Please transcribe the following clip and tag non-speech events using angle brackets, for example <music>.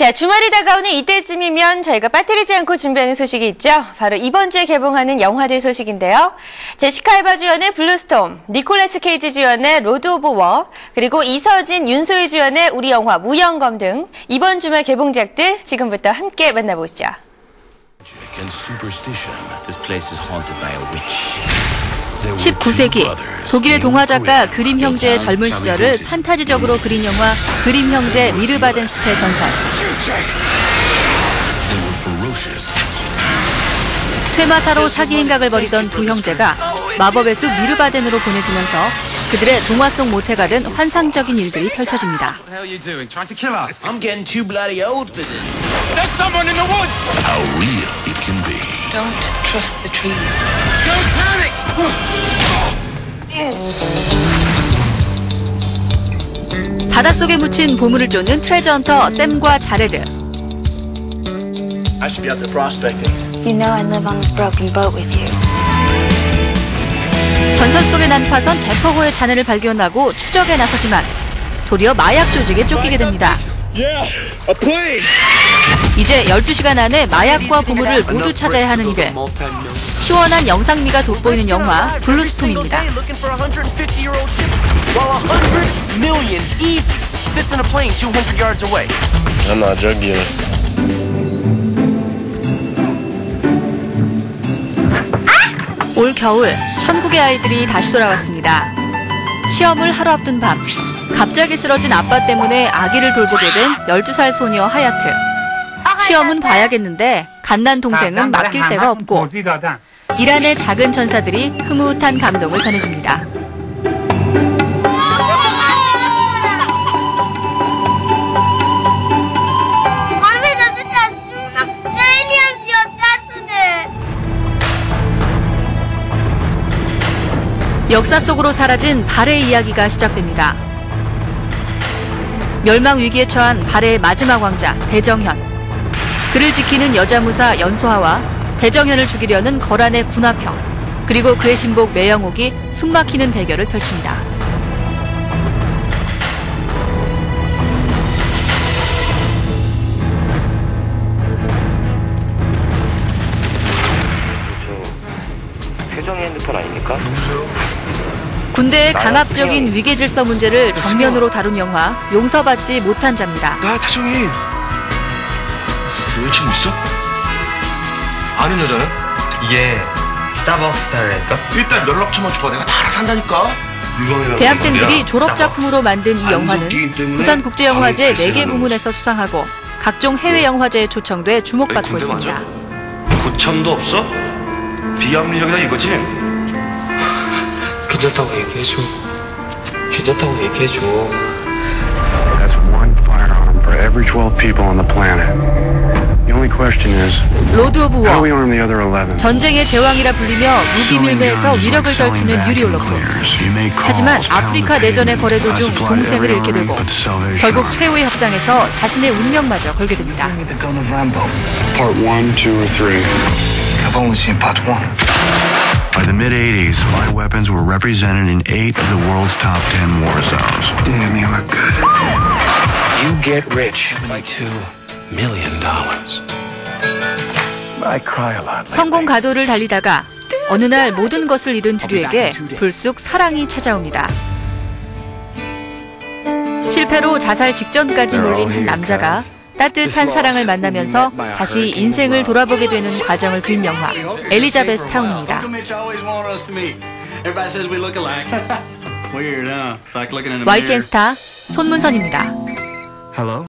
자, 주말이 다가오는 이때쯤이면 저희가 빠뜨리지 않고 준비하는 소식이 있죠. 바로 이번 주에 개봉하는 영화들 소식인데요. 제시카 알바 주연의 블루스톰, 니콜라스 케이지 주연의 로드 오브 워, 그리고 이서진, 윤소희 주연의 우리 영화 무영검 등 이번 주말 개봉작들 지금부터 함께 만나보시죠. and superstition. This place is haunted by a witch. 19세기 독일의 동화 작가 그림 형제의 젊은 시절을 판타지적으로 그린 영화 그림 형제 미르바덴 숲의 전설. They were ferocious. 퇴마사로 사기 행각을 벌이던 두 형제가 마법의 숲 미르바덴으로 보내지면서 그들의 동화 속 모태가 된 환상적인 일들이 펼쳐집니다. Don't trust the trees. Don't panic! 바닷속에 묻힌 보물을 쫓는 트레저 헌터 샘과 자레드. I should be out there prospecting. You know I live on this broken boat with you. 전선 속에 난파선 제퍼호의 잔해를 발견하고 추적에 나서지만 도리어 마약 조직에 쫓기게 됩니다. Yeah, a plane. 이제 12시간 안에 마약과 보물을 모두 찾아야 하는 이들. 시원한 영상미가 돋보이는 영화 블루스톰입니다. looking for a 150 year old ship while a hundred million easy sits in a plane 200 yards away. I'm not a drug dealer. 올 겨울 천국의 아이들이 다시 돌아왔습니다. 시험을 하루 앞둔 밤 갑자기 쓰러진 아빠 때문에 아기를 돌보게 된 12살 소녀 하야트. 시험은 봐야겠는데 갓난 동생은 맡길 데가 없고 이란의 작은 천사들이 흐뭇한 감동을 전해줍니다. 역사 속으로 사라진 발의 이야기가 시작됩니다. 멸망 위기에 처한 발의 마지막 왕자 대정현. 그를 지키는 여자 무사 연소하와 대정현을 죽이려는 거란의 군화평. 그리고 그의 신복 매영옥이 숨막히는 대결을 펼칩니다. 표정이 핸드폰 아닙니까? 군대의 강압적인 위계 질서 문제를 정면으로 다룬 영화 용서받지 못한 자입니다. 나 태정이. 여자친구 있어? 아는 여자는? 이게 스타벅스 스타일이니까? 일단 연락처만 줘봐. 내가 다 알아서 한다니까. 대학생들이 졸업 작품으로 만든 이 영화는 부산 국제영화제 4개 부문에서 수상하고 각종 해외 영화제에 초청돼 주목받고 있습니다. 고참도 없어? 비합리적이다 이거지? 괜찮다고 얘기해줘. 괜찮다고 얘기해줘. Every 12 people on the planet. The only question is, 로드 오브 how we 워 arm the other 11? 전쟁의 제왕이라 불리며 무기 밀매에서 위력을 떨치는 유리 올로프. 하지만 아프리카 내전의 거래 도 중 동생을 잃게 되고 결국 최후의 협상에서 자신의 운명마저 걸게 됩니다. Part 1, 2, or 3? I've only seen part one. By the mid 80s, my weapons were represented in eight of the world's top 10 war zones. Damn, you look good. Get rich. $72 million. I cry a lot. 성공 가도를 달리다가 어느 날 모든 것을 잃은 두류에게 불쑥 사랑이 찾아옵니다. 실패로 자살 직전까지 몰린 한 남자가 따뜻한 사랑을 만나면서 다시 인생을 돌아보게 되는 과정을 그린 영화 엘리자베스 타운입니다. Everybody says we look alike. <laughs> Weird, huh? It's like looking in a YTN 스타 손문선입니다. Hello?